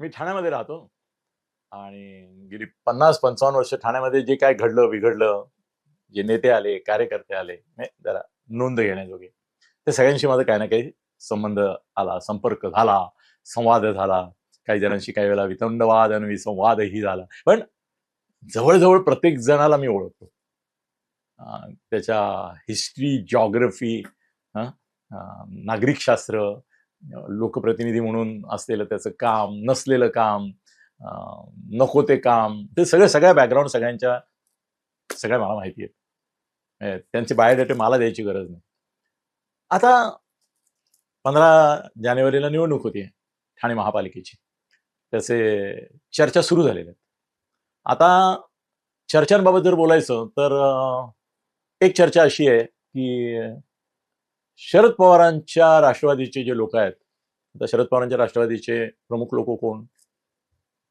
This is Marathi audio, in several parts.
मी ठाण्यामध्ये राहतो. आणि गेली पन्नास पंचावन्न वर्ष ठाण्यामध्ये जे काय घडलं बिघडलं जे नेते आले कार्यकर्ते आले नाही जरा नोंद घेण्याजोगे. ते सगळ्यांशी माझा काही ना काही संबंध आला संपर्क झाला संवाद झाला. काही जणांशी काही वेळेला वितंडवाद आणि विसंवादही झाला. पण जवळजवळ प्रत्येक जणाला मी ओळखतो. त्याच्या हिस्ट्री जॉग्रफी नागरिकशास्त्र लोकप्रतिनिधी म्हणून असलेलं त्याचं काम नसलेलं काम नको ते काम ते सगळे सगळ्या बॅकग्राऊंड सगळ्यांच्या सगळ्या मला माहिती आहेत. त्यांचे बायोडेटे मला द्यायची गरज नाही. आता पंधरा जानेवारीला निवडणूक होती ठाणे महापालिकेची. त्याचे चर्चा सुरू झालेल्या आहेत. आता चर्चांबाबत जर बोलायचं तर एक चर्चा अशी आहे की शरद पवारांच्या राष्ट्रवादीचे जे लोक आहेत आता शरद पवारांच्या राष्ट्रवादीचे प्रमुख लोक कोण?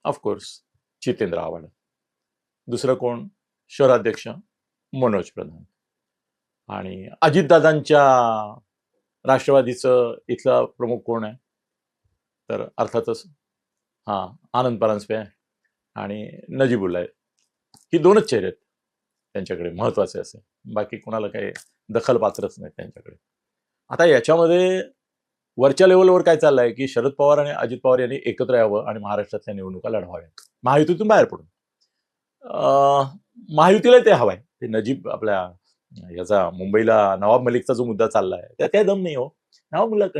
Of course Jitendra Awhad. दुसरं कोण? शहराध्यक्ष मनोज प्रधान. आणि अजितदादांच्या राष्ट्रवादीचं इथला प्रमुख कोण आहे? तर अर्थातच हां आनंद परांजपे आहे आणि नजीबुल्ला आहे ही दोनच चेहरे आहेत. त्यांच्याकडे महत्त्वाचे असे. बाकी कोणाला काही दखल पात्रच नाही त्यांच्याकडे. आता याच्यामध्ये वरच्या लेवलवर काय चाललंय की शरद पवार आणि अजित पवार यांनी एकत्र यावं आणि महाराष्ट्रातल्या निवडणुका लढवाव्यात महायुतीतून बाहेर पडून. महायुतीला ते हवाय. ते नजीब आपल्या याचा मुंबईला नवाब मलिकचा जो मुद्दा चाललाय त्यात काय दम नाही हो. नवाब मलिक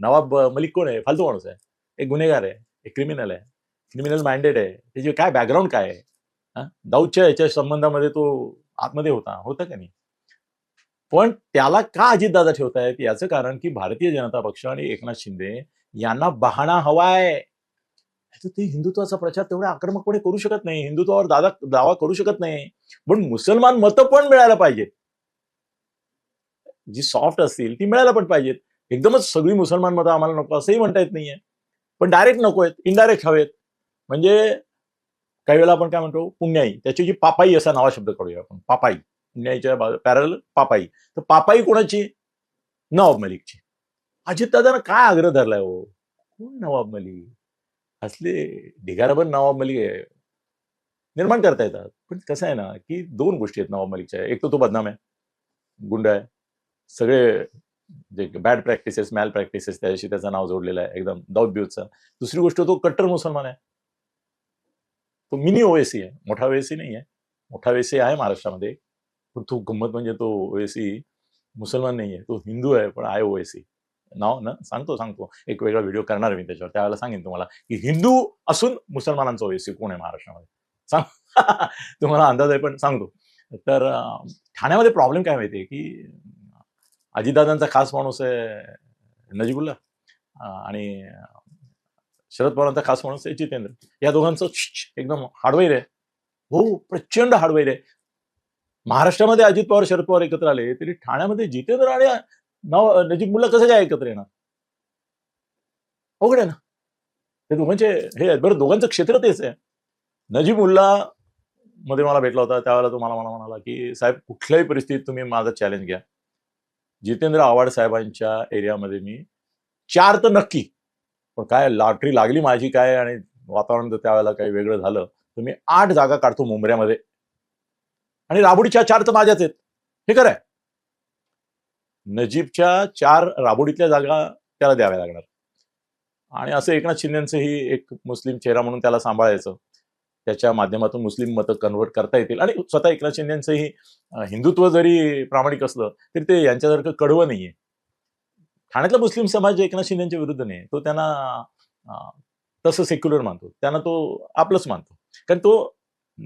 नवाब मलिक कोण आहे? फालतू माणूस आहे. एक गुन्हेगार आहे एक क्रिमिनल आहे. क्रिमिनल माइंडेड आहे. त्याची काय बॅकग्राऊंड काय आहे? दाऊदच्या याच्या संबंधामध्ये तो आतमध्ये होता. होता का नाही? पण त्याला का अजितदादा ठेवतायत याचं कारण की भारतीय जनता पक्ष आणि एकनाथ शिंदे यांना बहाणा हवाय. ते हिंदुत्वाचा प्रचार तेवढ्या आक्रमकपणे करू शकत नाही. हिंदुत्वावर दादा दावा करू शकत नाही. पण मुसलमान मतं पण मिळायला पाहिजेत. जी सॉफ्ट असतील ती मिळायला पण पाहिजेत. एकदमच सगळी मुसलमान मतं आम्हाला नको असंही म्हणता येत नाहीये. पण डायरेक्ट नको आहेत इनडायरेक्ट हवेत. म्हणजे काही वेळेला आपण काय म्हणतो पुण्याई त्याची जी पापाई असा नावा शब्द काढूया आपण पापाई. न्यायच्या पॅरल पापाई. तर पापाई कोणाची? नवाब मलिकची. अजितदादानं काय आग्रह धरलाय हो? कोण नवाब मलिक? असले ढिगारभर नवाब मलिक आहे. निर्माण करता येतात. पण कसं आहे ना की दोन गोष्टी आहेत नवाब मलिकच्या. एक तर तो बदनाम आहे. गुंड आहे. सगळे जे बॅड प्रॅक्टिसेस मॅल प्रॅक्टिसेस त्याच्याशी त्याचं नाव जोडलेलं आहे. एकदम दाऊद दुसरी गोष्ट तो कट्टर मुसलमान आहे. तो मिनी ओएसी आहे. मोठा ओएसी नाही आहे मोठा ओएसी आहे महाराष्ट्रामध्ये. पण तो गंमत म्हणजे तो ओएसी मुसलमान नाही आहे तो हिंदू आहे पण आय ओएसी नाव ना सांगतो सांगतो एक वेगळा व्हिडिओ करणार मी त्याच्यावर त्यावेळेला सांगेन तुम्हाला की हिंदू असून मुसलमानांचा ओएसी कोण आहे महाराष्ट्रामध्ये सांग तुम्हाला अंदाज आहे पण सांगतो तर ठाण्यामध्ये प्रॉब्लेम काय माहितीये की अजितदादांचा खास माणूस आहे नजीबुल्ला आणि शरद पवारांचा खास माणूस आहे जितेंद्र या दोघांचं एकदम हार्डवेअर आहे हो प्रचंड हार्डवेअर आहे महाराष्ट्रामध्ये अजित पवार शरद पवार एकत्र आले तरी ठाण्यामध्ये जितेंद्र आणि नव नजीब मुल्ला कसं काय एकत्र येणार? अवघड आहे ना. ते दोघांचे म्हणजे, हे आहेत. बरं दोघांचं क्षेत्र तेच आहे. नजीब मुल्ला मध्ये मला भेटला होता त्यावेळेला तो मला मला म्हणाला की साहेब कुठल्याही परिस्थितीत तुम्ही माझं चॅलेंज घ्या. जितेंद्र आव्हाड साहेबांच्या एरियामध्ये मी चार तर नक्की. पण काय लॉटरी लागली माझी काय आणि वातावरण जर त्यावेळेला काही वेगळं झालं. तर मी आठ जागा काढतो मुंबऱ्यामध्ये. आणि राबोडीच्या चार तर माझ्याच आहेत. हे खरं आहे नजीबच्या चार राबोडीतल्या जागा त्याला द्याव्या लागणार. आणि असं एकनाथ शिंदेचंही एक मुस्लिम चेहरा म्हणून त्याला सांभाळायचं. त्याच्या माध्यमातून मुस्लिम मतं कन्वर्ट करता येतील. आणि स्वतः एकनाथ शिंदेचंही हिंदुत्व जरी प्रामाणिक असलं तरी ते यांच्यासारखं कडवं नाहीये. ठाण्यातला मुस्लिम समाज एकनाथ शिंदेच्या विरुद्ध नाही तो त्यांना तसं सेक्युलर मानतो. त्यांना तो आपलंच मानतो. कारण तो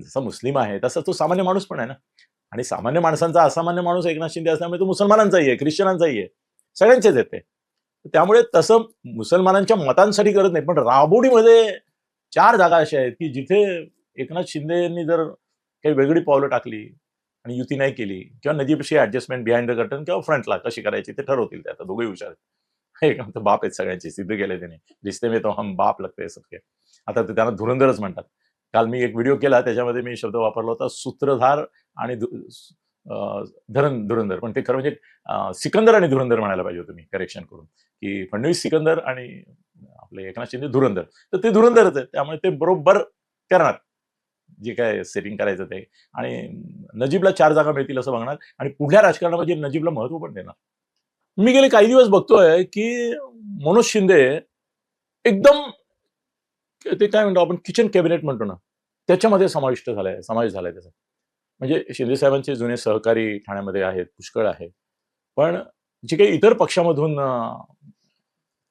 जसा मुस्लिम आहे तसा तो सामान्य माणूस पण आहे ना. आणि सामान्य माणसांचा असामान्य माणूस एकनाथ शिंदे असल्यामुळे तो मुसलमानांचाही आहे ख्रिश्चनांचाही आहे. सगळ्यांचेच येते त्यामुळे तसं मुसलमानांच्या मतांसाठी करत नाही पण राबोडीमध्ये चार जागा अशा आहेत की जिथे एकनाथ शिंदे यांनी जर काही वेगळी पावलं टाकली आणि युती नाही केली किंवा नजीबशी ऍडजस्टमेंट बिहाइंड द कर्टन किंवा फ्रंटला कशी करायची ते ठरवतील ते आता दोघेही हुशार आहेत. एक बाप आहेत सगळ्यांचे सिद्ध केले त्याने. रिश्ते में तो हम बाप लगते सबके. आता ते त्यांना धुरंधरच म्हणतात. काल मी एक व्हिडिओ केला त्याच्यामध्ये मी शब्द वापरला होता सूत्रधार आणि धरण धुरंधर. पण ते खरं म्हणजे सिकंदर आणि धुरंधर म्हणायला पाहिजे होतं मी करेक्शन करून. की फडणवीस सिकंदर आणि आपले एकनाथ शिंदे धुरंधर. तर ते धुरंधरच आहे. त्यामुळे ते बरोबर करणार. जे काय सेटिंग करायचं ते. आणि नजीबला चार जागा मिळतील असं बघणार. आणि पुढल्या राजकारणामध्ये नजीबला महत्त्व पण देणार. मी गेले काही दिवस बघतोय की मनोज शिंदे एकदम ते काय म्हणतो आपण किचन कॅबिनेट म्हणतो ना. त्याच्यामध्ये समाविष्ट झालाय समावेश झालाय त्याचा. म्हणजे शिंदे साहेबांचे जुने सहकारी ठाण्यामध्ये आहेत पुष्कळ आहेत पण जे काही इतर पक्षामधून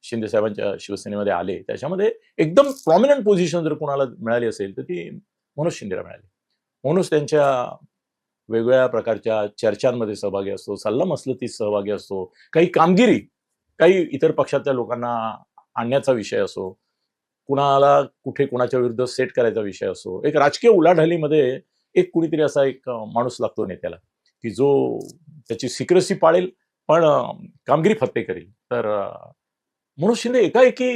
शिंदे साहेबांच्या शिवसेनेमध्ये आले त्याच्यामध्ये एकदम प्रॉमिनंट पोझिशन जर कोणाला मिळाली असेल तर ती मनोज शिंदेला मिळाली. मनोज त्यांच्या वेगवेगळ्या प्रकारच्या चर्चांमध्ये सहभागी असतो सल्ला मसलतीत सहभागी असतो. काही कामगिरी काही इतर पक्षातल्या लोकांना आणण्याचा विषय असो कुणाला कुठे कुणाच्या विरुद्ध सेट करायचा विषय असो एक राजकीय उलाढालीमध्ये एक कुणीतरी असा एक माणूस लागतो नेत्याला की जो त्याची सिक्रेसी पाळेल पण कामगिरी फत्ते करेल. तर अं, मनोज शिंदे एकाएकी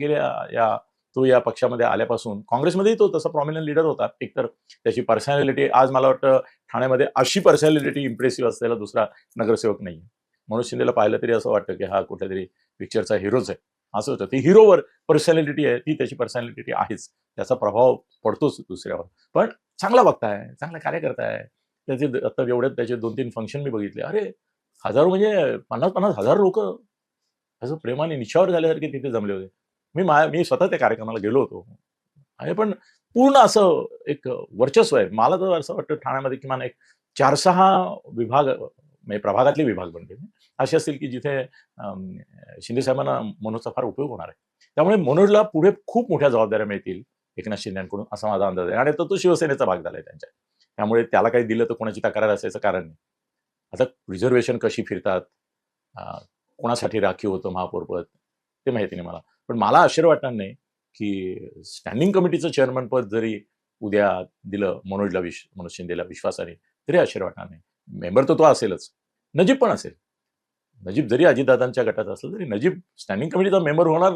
गेल्या या तो या पक्षामध्ये आल्यापासून काँग्रेसमध्येही तो तसा प्रॉमिनंट लिडर होता. एकतर त्याची पर्सनॅलिटी आज मला वाटतं ठाण्यामध्ये अशी पर्सनॅलिटी इम्प्रेसिव्ह असलेला दुसरा नगरसेवक नाही मनोज शिंदेला पाहिलं तरी असं वाटतं की हा कुठल्या तरी पिक्चरचा हिरोच आहे. असं होतं. ती हिरोवर पर्सनॅलिटी आहे. ती त्याची पर्सनॅलिटी आहेच. त्याचा प्रभाव पडतोच दुसऱ्यावर. पण चांगला बघताय. चांगला कार्य करताय त्याचे आता एवढ्यात त्याचे दोन तीन फंक्शन मी बघितले. अरे हजारो म्हणजे पन्नास पन्नास हजार लोक असं प्रेमाने निशावर झाल्यासारखे तिथे जमले होते. मी मा मी स्वतः त्या कार्यक्रमाला गेलो होतो. आणि पण पूर्ण असं एक वर्चस्व आहे. मला तर असं वाटतं ठाण्यामध्ये किमान एक चार सहा विभाग म्हणजे प्रभागातले विभाग बनले असे असतील की जिथे शिंदे साहेबांना मनोजचा फार उपयोग होणार आहे. त्यामुळे मनोजला पुढे खूप मोठ्या जबाबदाऱ्या मिळतील एकनाथ शिंदेकडून असा माझा अंदाज आहे. आणि आता तो शिवसेनेचा भाग झालाय त्यांच्या. त्यामुळे त्याला काही दिलं तर कोणाची तक्रार असायचं कारण नाही. आता रिझर्वेशन कशी फिरतात? कोणासाठी राखीव होतं महापौरपद? ते माहिती नाही मला. पण मला आश्चर्य वाटणार नाही की स्टँडिंग कमिटीचं चेअरमन पद जरी उद्या दिलं मनोजला विश मनोज शिंदेला विश्वासाने तरी आश्चर्य वाटणार नाही. मेंबर तर तो असेलच. नजीब पण असेल. नजीब जरी अजितदादांच्या गटात असलं तरी नजीब स्टँडिंग कमिटीचा मेंबर होणार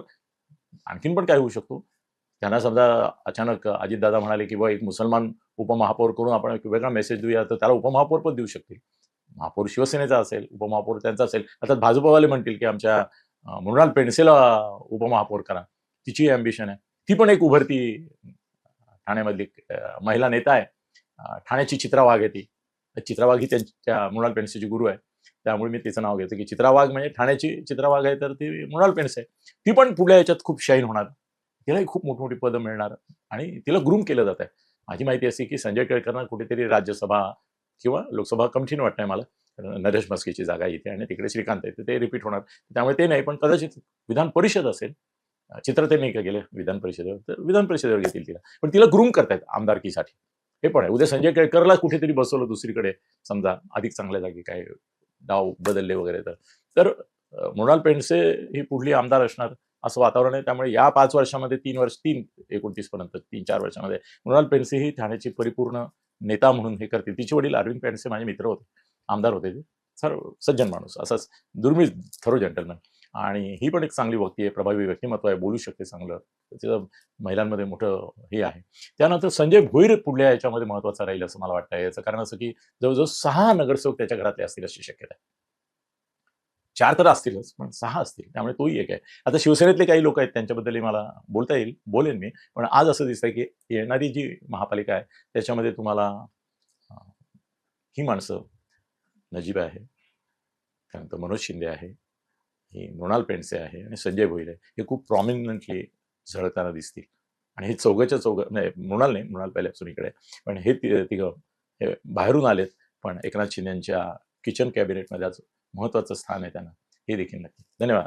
आणखीन पण काय होऊ शकतो. त्यांना समजा अचानक अजितदादा म्हणाले की बा एक मुसलमान उपमहापौर करून आपण एक वेगळा मेसेज देऊया. तर त्याला उपमहापौर पण देऊ शकतील. महापौर शिवसेनेचा असेल उपमहापौर त्यांचा असेल. अर्थात भाजपवाले म्हणतील की आमच्या मृणाल पेंडसेला उपमहापौर करा. तिची अँबिशन आहे. ती पण एक उभरती ठाण्यामधली महिला नेता आहे. ठाण्याची चित्रा वाघ आहे ती चित्रा वाघ ही त्यांच्या मृणाल पेंडसेची गुरु आहे त्यामुळे मी तिचं नाव घेतो की चित्रा वाघ म्हणजे ठाण्याची चित्रा वाघ आहे तर ती मृणाल पेंडसे आहे. ती पण पुढल्या याच्यात खूप शाईन होणार. तिलाही खूप मोठमोठी पदं मिळणार आणि तिला ग्रूम केलं जात आहे. माझी माहिती अशी की संजय केळकरना कुठेतरी राज्यसभा किंवा लोकसभा कमठीण वाटतंय मला. नरेश मस्कीची जागा येते आणि तिकडे श्रीकांत आहे ते रिपीट होणार. त्यामुळे ते नाही पण कदाचित विधान परिषद असेल चित्र ते नाही का गेले विधान परिषदेवर तर विधान परिषदेवर घेतील तिला. पण तिला ग्रूम करतायत आमदारकीसाठी. हे पण आहे. उद्या संजय केळकरला कुठेतरी बसवलं दुसरीकडे. समजा अधिक चांगल्या जागी काय डाव बदलले वगैरे तर. तर मृणाल पेंडसे ही पुढली आमदार असणार? असं वातावरण आहे. त्यामुळे या पाच वर्षामध्ये तीन वर्ष तीन एकोणतीस पर्यंत तीन चार वर्षामध्ये मृणाल पेंडसे ही ठाण्याची परिपूर्ण नेता म्हणून हे करते तिचे वडील अरविंद पेंडसे माझे मित्र होते. आमदार होते ते. सर सज्जन माणूस असाच दुर्मिळ थरो जेंटलमॅन आणि ही पण एक चांगली व्यक्ती आहे प्रभावी व्यक्तिमत्व आहे बोलू शकते चांगलं. तिचं महिलांमध्ये मोठं हे आहे. त्यानंतर संजय भोईर पुढल्या याच्यामध्ये महत्त्वाचा राहील असं मला वाटतं याचं कारण असं की जवळजवळ सहा नगरसेवक त्याच्या घरातले असतील अशी शक्यता आहे. चार तर असतीलच पण सहा असतील. त्यामुळे तोही एक आहे. आता शिवसेनेतले काही लोक आहेत त्यांच्याबद्दलही मला बोलता येईल. बोलेन मी. पण आज असं दिसतंय की येणारी जी महापालिका आहे त्याच्यामध्ये तुम्हाला ही माणसं नजीब आहे. त्यानंतर मनोज शिंदे आहे. ही मृणाल पेंडसे आहे आणि संजय भोईरे हे खूप प्रॉमिनंटली झळताना दिसतील. आणि हे चौघच्या चौघ नाही मृणाल नाही मृणाल पहिल्यापासून इकडे पण हे ति- तिघं हे बाहेरून आलेत पण एकनाथ शिंदेच्या किचन कॅबिनेटमध्ये आज महत्वाचं स्थान आहे त्यांना. हे देखील नक्की. धन्यवाद.